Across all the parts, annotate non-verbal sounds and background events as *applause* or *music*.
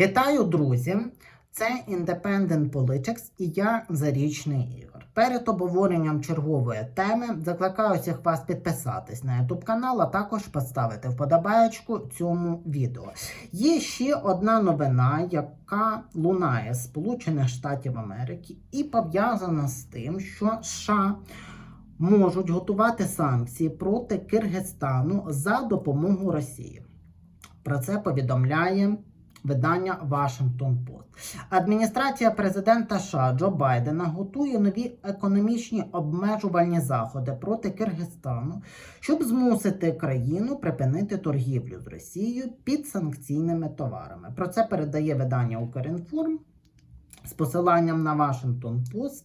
Вітаю, друзі! Це Independent Politics і я Зарічний Ігор. Перед обговоренням чергової теми закликаю всіх вас підписатись на YouTube канал, а також поставити вподобаєчку цьому відео. Є ще одна новина, яка лунає з Сполучених Штатів Америки, і пов'язана з тим, що США можуть готувати санкції проти Киргизстану за допомогою Росії. Про це повідомляє видання Washington Post. Адміністрація президента США Джо Байдена готує нові економічні обмежувальні заходи проти Киргизстану, щоб змусити країну припинити торгівлю з Росією під санкційними товарами. Про це передає видання Укрінформ. З посиланням на Washington Post,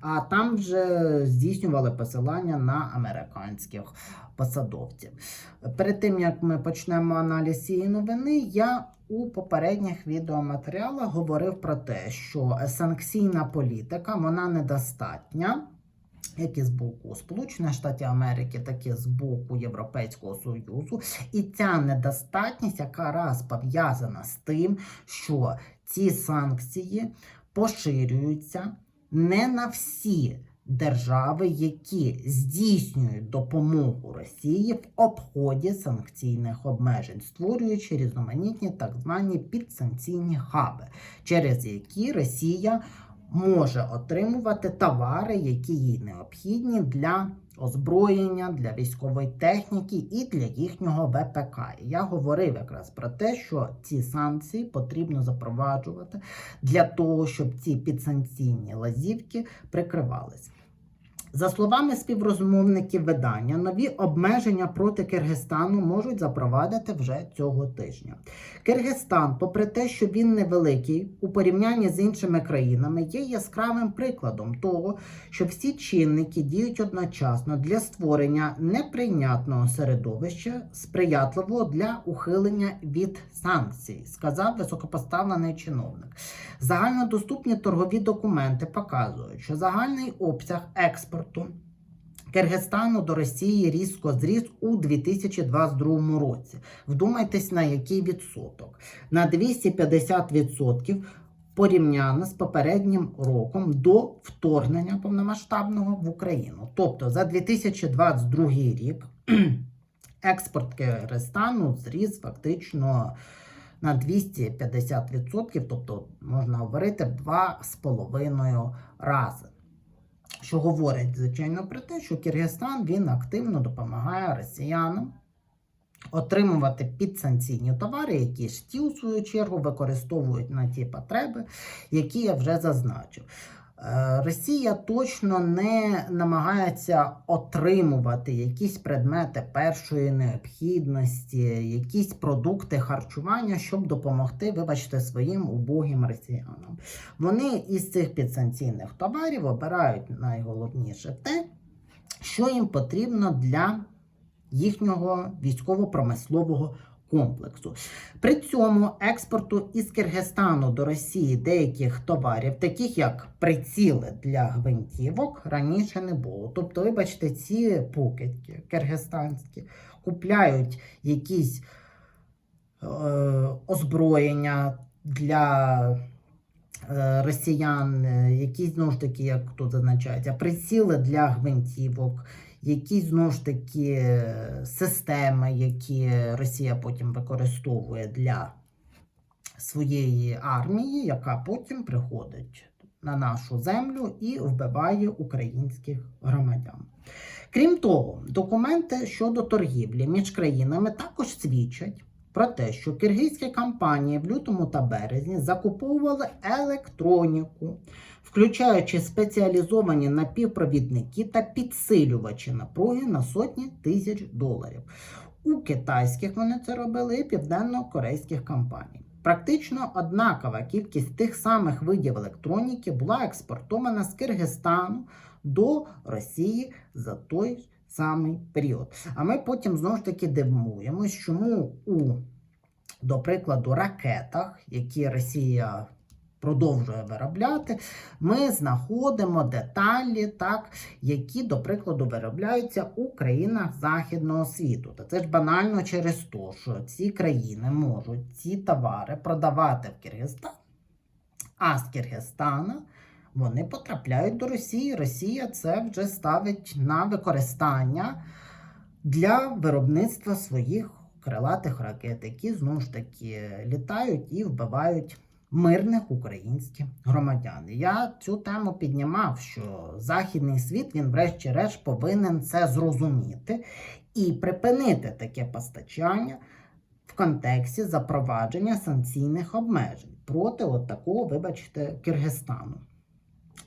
а там вже здійснювали посилання на американських посадовців. Перед тим як ми почнемо аналіз цієї новини, я у попередніх відеоматеріалах говорив про те, що санкційна політика вона недостатня. Як і з боку Сполучених Штатів Америки, так і з боку Європейського Союзу. І ця недостатність якраз пов'язана з тим, що ці санкції поширюються не на всі держави, які здійснюють допомогу Росії в обході санкційних обмежень, створюючи різноманітні так звані підсанкційні хаби, через які Росія може отримувати товари, які їй необхідні для озброєння, для військової техніки і для їхнього ВПК. Я говорив якраз про те, що ці санкції потрібно запроваджувати для того, щоб ці підсанкційні лазівки прикривалися. За словами співрозмовників видання, нові обмеження проти Киргизстану можуть запровадити вже цього тижня. Киргизстан, попри те, що він невеликий у порівнянні з іншими країнами, є яскравим прикладом того, що всі чинники діють одночасно для створення неприйнятного середовища, сприятливого для ухилення від санкцій, сказав високопоставлений чиновник. Загальнодоступні торгові документи показують, що загальний обсяг експорту Киргизстану до Росії різко зріс у 2022 році. Вдумайтесь, на який відсоток? На 250% порівняно з попереднім роком до вторгнення повномасштабного в Україну. Тобто за 2022 рік *clears throat* експорт Киргизстану зріс фактично на 250%, тобто можна говорити в 2,5 рази. Що говорить, звичайно, про те, що Киргизстан він активно допомагає росіянам отримувати підсанкційні товари, які ж ті, у свою чергу, використовують на ті потреби, які я вже зазначив. Росія точно не намагається отримувати якісь предмети першої необхідності, якісь продукти харчування, щоб допомогти, вибачте, своїм убогим росіянам. Вони із цих підсанкційних товарів обирають найголовніше те, що їм потрібно для їхнього військово-промислового комплексу. При цьому експорту із Киргизстану до Росії деяких товарів, таких як приціли для гвинтівок, раніше не було. Тобто, вибачте, ці покидьки киргизстанські купляють якісь е, озброєння для е, росіян, е, якісь знову ж таки, як тут зазначається, приціли для гвинтівок якісь знову ж таки системи, які Росія потім використовує для своєї армії, яка потім приходить на нашу землю і вбиває українських громадян. Крім того, документи щодо торгівлі між країнами також свідчать. Про те, що киргизькі компанії в лютому та березні закуповували електроніку, включаючи спеціалізовані напівпровідники та підсилювачі напруги на сотні тисяч доларів. У китайських вони це робили і південно-корейських компаній. Практично однакова кількість тих самих видів електроніки була експортована з Киргизстану до Росії за той самий період. А ми потім знову ж таки дивуємось, чому у, до прикладу, ракетах, які Росія продовжує виробляти, ми знаходимо деталі, так, які, до прикладу, виробляються у країнах Західного світу. Та це ж банально через те, що ці країни можуть ці товари продавати в Киргизстан, а з Киргизстана вони потрапляють до Росії. Росія це вже ставить на використання для виробництва своїх крилатих ракет, які знову ж таки літають і вбивають мирних українських громадян. Я цю тему піднімав, що західний світ він, врешті-решт, повинен це зрозуміти і припинити таке постачання в контексті запровадження санкційних обмежень проти от такого, вибачте, Киргизстану.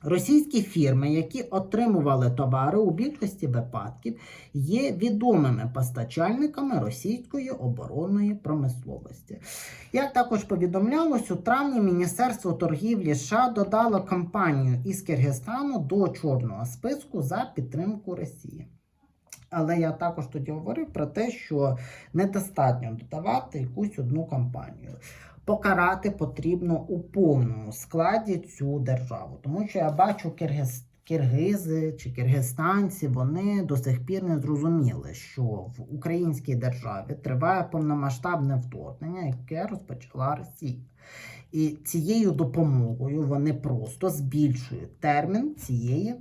Російські фірми, які отримували товари у більшості випадків, є відомими постачальниками російської оборонної промисловості. Як також повідомлялось, у травні Міністерство торгівлі США додало компанію із Киргизстану до чорного списку за підтримку Росії. Але я також тоді говорив про те, що недостатньо додавати якусь одну компанію. Покарати потрібно у повному складі цю державу. Тому що я бачу киргиз, киргизи чи киргизстанці, вони до сих пір не зрозуміли, що в українській державі триває повномасштабне вторгнення, яке розпочала Росія. І цією допомогою вони просто збільшують термін цієї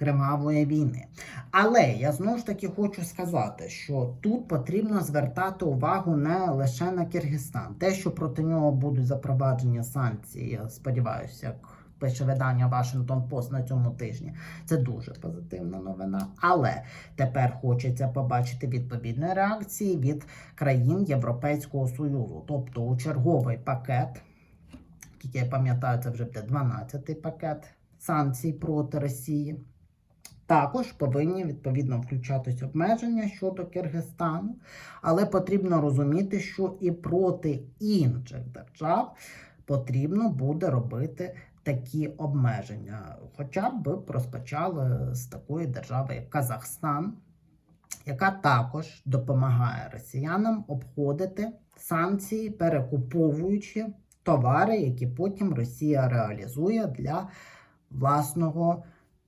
кривавої війни. Але я знову ж таки хочу сказати, що тут потрібно звертати увагу не лише на Киргизстан. Те, що проти нього будуть запроваджені санкції, я сподіваюся, як пише видання Washington Post на цьому тижні. Це дуже позитивна новина. Але тепер хочеться побачити відповідні реакції від країн Європейського Союзу, тобто у черговий пакет, як я пам'ятаю, це вже буде 12-й пакет санкцій проти Росії. Також повинні відповідно включатись обмеження щодо Киргизстану, але потрібно розуміти, що і проти інших держав потрібно буде робити такі обмеження. Хоча б розпочали з такої держави, як Казахстан, яка також допомагає росіянам обходити санкції, перекуповуючи товари, які потім Росія реалізує для власного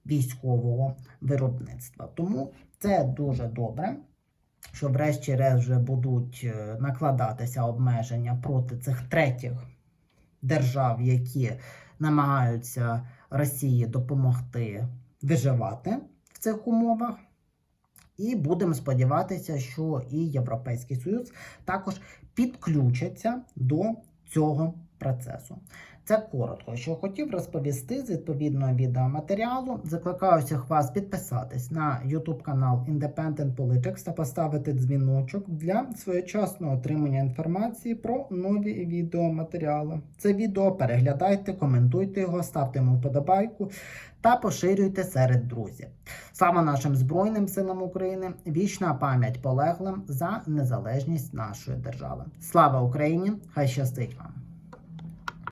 військового виробництва. Тому це дуже добре, що врешті-решт вже будуть е, накладатися обмеження проти цих третіх держав, які намагаються Росії допомогти виживати в цих умовах. І будемо сподіватися, що і Європейський Союз також підключаться до цього процесу. Це коротко, що хотів розповісти з відповідного відеоматеріалу. Закликаю всіх вас підписатись на YouTube канал Independent Politics та поставити дзвіночок для своєчасного отримання інформації про нові відеоматеріали. Це відео переглядайте, коментуйте його, ставте йому вподобайку та поширюйте серед друзів. Слава нашим Збройним силам України! Вічна пам'ять полеглим за незалежність нашої держави. Слава Україні! Хай щастить вам!